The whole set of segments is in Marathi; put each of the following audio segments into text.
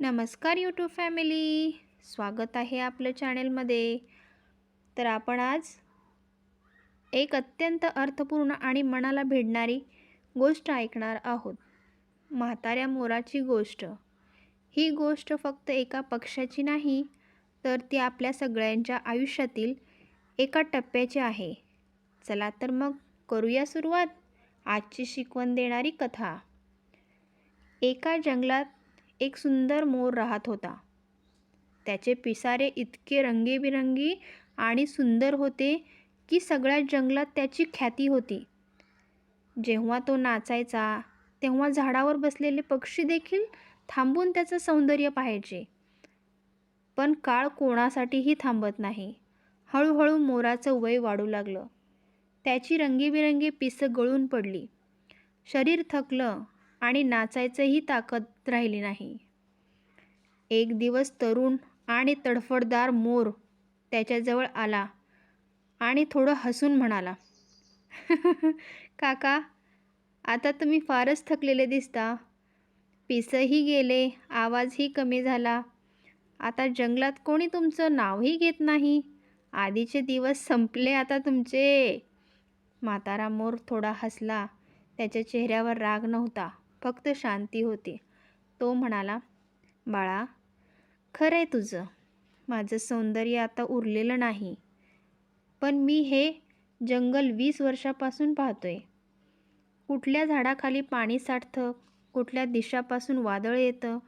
नमस्कार यूट्यूब फॅमिली स्वागत आहे आपलं चॅनेलमध्ये तर आपण आज एक अत्यंत अर्थपूर्ण आणि मनाला भिडणारी गोष्ट ऐकणार आहोत. म्हाताऱ्या मोराची गोष्ट. ही गोष्ट फक्त एका पक्षाची नाही तर ती आपल्या सगळ्यांच्या आयुष्यातील एका टप्प्याची आहे. चला तर मग करूया सुरुवात. आजची शिकवण देणारी कथा. एका जंगलात एक सुंदर मोर राहत होता. त्याचे पिसारे इतके रंगीबिरंगी आणि सुंदर होते की सगळ्या जंगलात त्याची ख्याती होती. जेव्हा तो नाचायचा तेव्हा झाडावर बसलेले पक्षी देखील थांबून त्याचं सौंदर्य पाहायचे. पण काळ कोणासाठीही थांबत नाही. हळूहळू मोराचं वय वाढू लागलं. त्याची रंगीबिरंगी पिसं गळून पडली. शरीर थकलं आणि नाचायचंही ताकद राहिली नाही. एक दिवस तरुण आणि तडफडदार मोर त्याच्याजवळ आला आणि थोडं हसून म्हणाला काका आता तुम्ही फारच थकलेले दिसता. पिसंही गेले आवाजही कमी झाला. आता जंगलात कोणी तुमचं नावही घेत नाही. आधीचे दिवस संपले आता तुमचे. म्हातारा मोर थोडा हसला. त्याच्या चेहऱ्यावर राग नव्हता. फक्त शांती होती. तो म्हणाला बाळा खरं आहे तुझं. माझं सौंदर्य आता उरलेलं नाही. पण मी हे जंगल वीस वर्षापासून पाहतोय. कुठल्या झाडाखाली पाणी साठतं? कुठल्या दिशापासून वादळ येतं?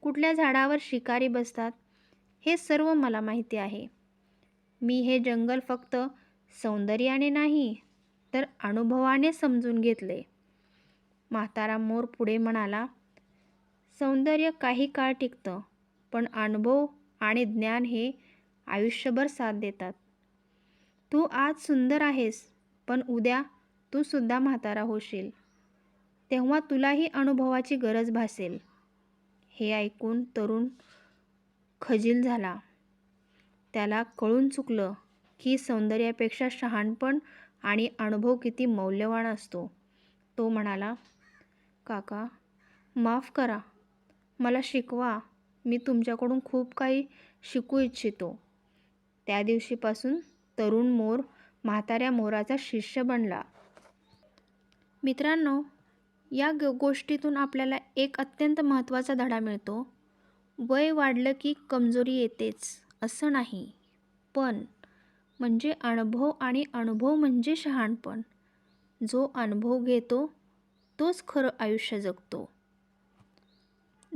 कुठल्या झाडावर शिकारी बसतात? हे सर्व मला माहिती आहे. मी हे जंगल फक्त सौंदर्याने नाही तर अनुभवाने समजून घेतले. म्हातारा मोर पुढे म्हणाला सौंदर्य काही काळ टिकतं पण अनुभव आणि ज्ञान हे आयुष्यभर साथ देतात. तू आज सुंदर आहेस पण उद्या तू सुद्धा म्हातारा होशील. तेव्हा तुलाही अनुभवाची गरज भासेल. हे ऐकून तरुण खजील झाला. त्याला कळून चुकलं की सौंदर्यापेक्षा शहाणपण आणि अनुभव किती मौल्यवान असतो. तो म्हणाला काका माफ करा. मला शिकवा. मी तुमच्याकडून खूप काही शिकू इच्छितो. त्या दिवशीपासून तरुण मोर म्हाताऱ्या मोराचा शिष्य बनला. मित्रांनो या ग गोष्टीतून आपल्याला एक अत्यंत महत्त्वाचा धडा मिळतो. वय वाढलं की कमजोरी येतेच असं नाही. पण म्हणजे अनुभव आणि अनुभव म्हणजे शहाणपण. जो अनुभव घेतो तोच खरं आयुष्य जगतो.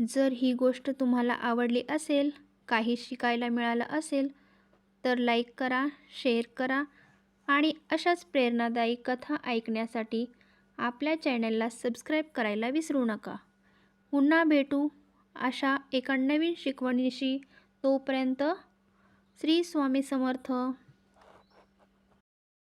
जर ही गोष्ट तुम्हाला आवडली असेल काही शिकायला मिळालं असेल तर लाईक करा शेअर करा आणि अशाच प्रेरणादायी कथा ऐकण्यासाठी आपल्या चॅनलला सबस्क्राईब करायला विसरू नका. पुन्हा भेटू अशा एका नवीन शिकवणीशी. तोपर्यंत श्री स्वामी समर्थ.